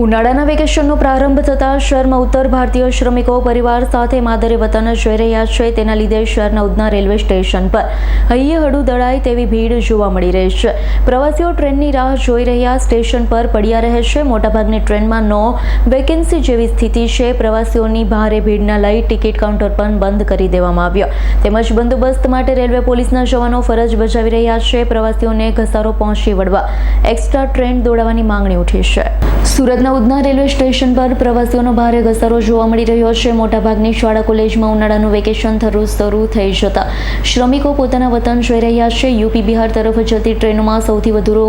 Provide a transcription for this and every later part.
ઉનાળાના વેકેશનનો પ્રારંભ થતાં શહેરમાં ઉત્તર ભારતીય શ્રમિકો પરિવાર સાથે માદરે વતન જઈ રહ્યા છે. તેના લીધે શહેરના ઉધના રેલવે સ્ટેશન પર હૈયે હડું દળાય તેવી ભીડ જોવા મળી રહી છે. પ્રવાસીઓ ટ્રેનની રાહ જોઈ રહ્યા સ્ટેશન પર પડ્યા રહે છે. મોટાભાગની ટ્રેનમાં નો વેકેન્સી જેવી સ્થિતિ છે. પ્રવાસીઓની ભારે ભીડના લઈ ટિકિટ કાઉન્ટર પણ બંધ કરી દેવામાં આવ્યો. તેમજ બંદોબસ્ત માટે રેલવે પોલીસના જવાનો ફરજ બજાવી રહ્યા છે. પ્રવાસીઓને ઘસારો પહોંચી વળવા એક્સ્ટ્રા ટ્રેન દોડાવવાની માંગણી ઉઠી છે. સુરતના રેલવે સ્ટેશન પર પ્રવાસીઓનો ભારે ઘસારો જોવા મળી રહ્યો છે. મોટાભાગની શાળા કોલેજમાં ઉનાળાનું વેકેશન થરું શરૂ થઈ જતા શ્રમિકો પોતાના વતન જઈ રહ્યા છે. યુપી બિહાર તરફ જતી ટ્રેનોમાં સૌથી વધુ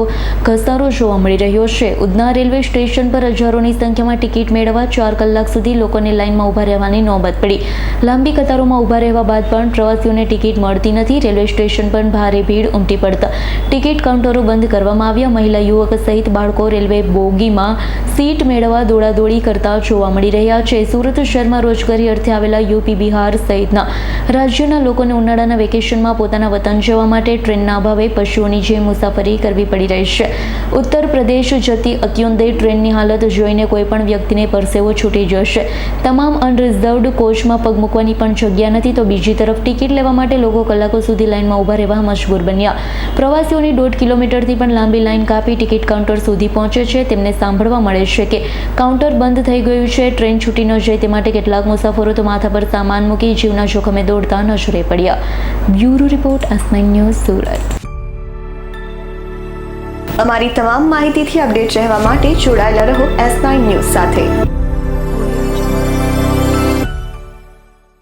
ઘસારો જોવા મળી રહ્યો છે. ઉધના રેલવે સ્ટેશન પર હજારોની સંખ્યામાં ટિકિટ મેળવવા ચાર કલાક સુધી લોકોને લાઇનમાં ઊભા રહેવાની નોબત પડી. લાંબી કતારોમાં ઊભા રહેવા બાદ પણ પ્રવાસીઓને ટિકિટ મળતી નથી. રેલવે સ્ટેશન પર ભારે ભીડ ઉમટી પડતા ટિકિટ કાઉન્ટરો બંધ કરવામાં આવ્યા. મહિલા, યુવક સહિત બાળકો રેલવે બોગીમાં સીટ મેળવવા દોડાદોડી કરતા જોવા મળી રહ્યા છે. સુરત શહેરમાં રોજગારી અર્થે આવેલા યુપી, બિહાર સહિતના રાજ્યના લોકોને ઉનાળાના વેકેશનમાં પોતાના વતન જવા માટે ટ્રેનના અભાવે પશુઓની જેમ મુસાફરી કરવી પડી રહી છે. ઉત્તર પ્રદેશ જતી અત્યુંદય ટ્રેનની હાલત જોઈને કોઈપણ વ્યક્તિને પરસેવો છૂટી જશે. તમામ અનરિઝર્વડ કોચમાં પગ મૂકવાની પણ જગ્યા નથી તો બીજી તરફ ટિકિટ લેવા માટે લોકો કલાકો સુધી લાઇનમાં ઊભા રહેવા મજબૂર બન્યા. પ્રવાસીઓની દોઢ કિલોમીટરથી પણ લાંબી લાઇન કાપી ટિકિટ કાઉન્ટર સુધી પહોંચે છે. તેમને સાંભળવા મળે છે કે કાઉન્ટર બંધ થઈ ગયું છે, ટ્રેન છૂટી ન જાય તે માટે કેટલાક મુસાફરો તો માથા પર સામાન મૂકી જીવના જોખમે દોડતા નજરે પડ્યા. Bureau report, S news, Surat. અમારી તમામ માહિતીથી અપડેટ રહેવા માટે જોડાયેલા રહો એસ ન્યૂઝ સાથે.